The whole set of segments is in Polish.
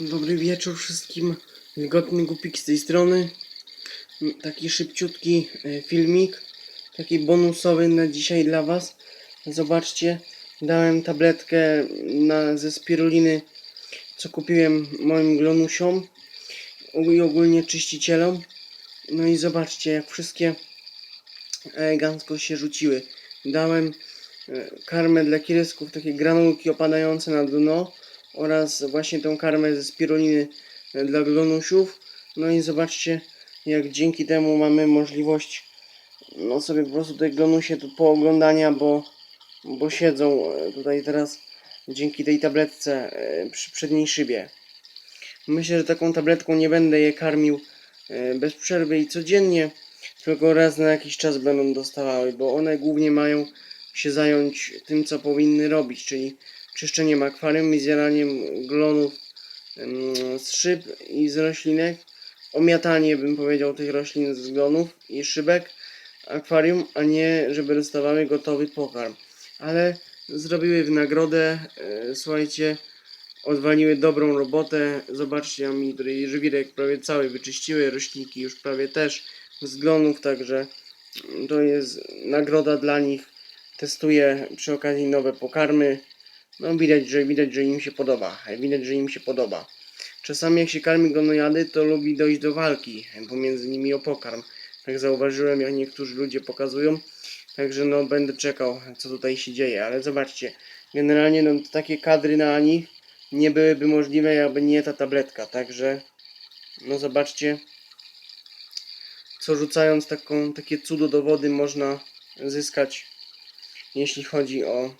Dobry wieczór wszystkim. Wilgotny Gupik z tej strony. Taki szybciutki e, filmik. Taki bonusowy na dzisiaj dla Was. Zobaczcie, dałem tabletkę na, ze spiruliny, co kupiłem moim glonusiom i ogólnie czyścicielom. No i zobaczcie, jak wszystkie elegancko się rzuciły. Dałem e, karmę dla kirysków, takie granulki opadające na dno oraz właśnie tą karmę ze spiruliny e, dla glonusiów. No i zobaczcie, jak dzięki temu mamy możliwość no sobie po prostu te glonusie tu pooglądania, bo, bo siedzą e, tutaj teraz dzięki tej tabletce e, przy przedniej szybie. Myślę, że taką tabletką nie będę je karmił bez przerwy i codziennie, tylko raz na jakiś czas będą dostawały, bo one głównie mają się zająć tym, co powinny robić, czyli czyszczeniem akwarium i zjaraniem glonów z szyb i z roślinek, omiatanie, bym powiedział, tych roślin z glonów i szybek akwarium, a nie żeby dostawały gotowy pokarm. Ale zrobiły w nagrodę, e, słuchajcie, odwaliły dobrą robotę. Zobaczcie, ja mi tutaj żwirek prawie cały wyczyściły, roślinki już prawie też z glonów, także to jest nagroda dla nich. Testuję przy okazji nowe pokarmy. No widać, że widać, że im się podoba. Widać, że im się podoba. Czasami jak się karmi gonojady, to lubi dojść do walki pomiędzy nimi o pokarm. Tak zauważyłem, jak niektórzy ludzie pokazują. Także no będę czekał, co tutaj się dzieje. Ale zobaczcie, generalnie no takie kadry na nich nie byłyby możliwe, jakby nie ta tabletka. Także no zobaczcie, co rzucając taką, takie cudo do wody można zyskać, jeśli chodzi o,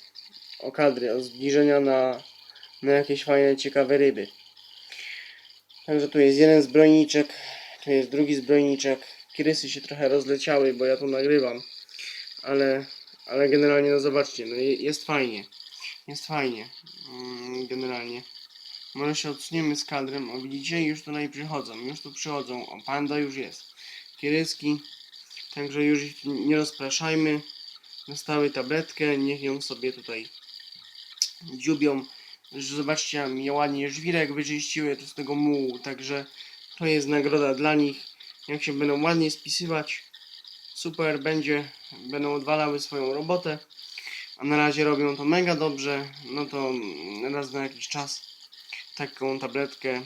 o kadry, o zbliżenia na, na jakieś fajne, ciekawe ryby. Także tu jest jeden zbrojniczek, tu jest drugi zbrojniczek. Kirysy się trochę rozleciały, bo ja tu nagrywam, ale, ale generalnie no zobaczcie, no je- jest fajnie. Jest fajnie, mm, generalnie. Może się odsuniemy z kadrem, o widzicie, już tutaj przychodzą, już tu przychodzą, o panda już jest. Kieryski, także już ich nie rozpraszajmy. Dostały tabletkę, niech ją sobie tutaj dziubią. Że Zobaczcie, mnie ładnie żwirek wyczyściły tu z tego mułu, także to jest nagroda dla nich. Jak się będą ładnie spisywać, super będzie, będą odwalały swoją robotę. A na razie robią to mega dobrze, no to raz na jakiś czas taką tabletkę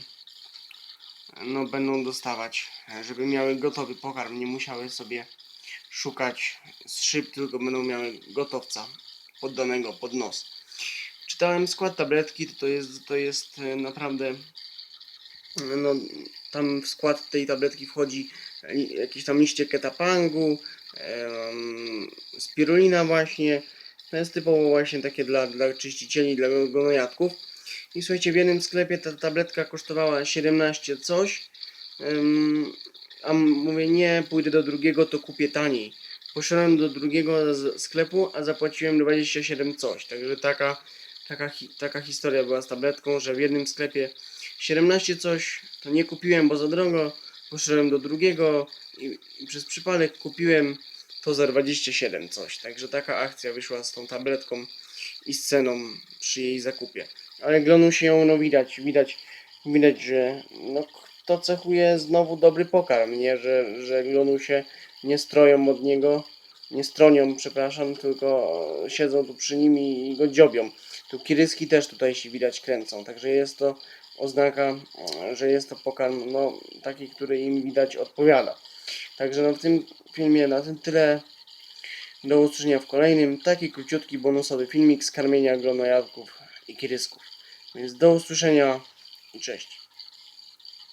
no będą dostawać, żeby miały gotowy pokarm, nie musiały sobie szukać z szyb, tylko będą miały gotowca poddanego pod nos. Czytałem skład tabletki, to jest, to jest e, naprawdę no, tam w skład tej tabletki wchodzi li- jakieś tam liście ketapangu, em, spirulina właśnie, to jest typowo właśnie takie dla, dla czyścicieli, dla gonojadków. I słuchajcie, w jednym sklepie ta tabletka kosztowała 17 coś, em, a mówię nie, pójdę do drugiego, to kupię taniej. Poszedłem do drugiego sklepu, a zapłaciłem 27 coś, także taka, taka, taka historia była z tabletką, że w jednym sklepie 17 coś, to nie kupiłem, bo za drogo, poszedłem do drugiego i, i przez przypadek kupiłem to za 27 coś, także taka akcja wyszła z tą tabletką i z ceną przy jej zakupie. Ale glonu się ją no widać, widać, widać, że no to cechuje znowu dobry pokarm, nie, że, że glonu się nie stroją od niego, nie stronią, przepraszam, tylko siedzą tu przy nim i go dziobią. Tu kiryski też tutaj się widać kręcą, także jest to oznaka, że jest to pokarm, no taki, który im widać odpowiada. Także no w tym filmie na tym tyle. Do usłyszenia w kolejnym. Taki króciutki, bonusowy filmik z karmienia glonojadków i kirysków. Więc do usłyszenia i cześć.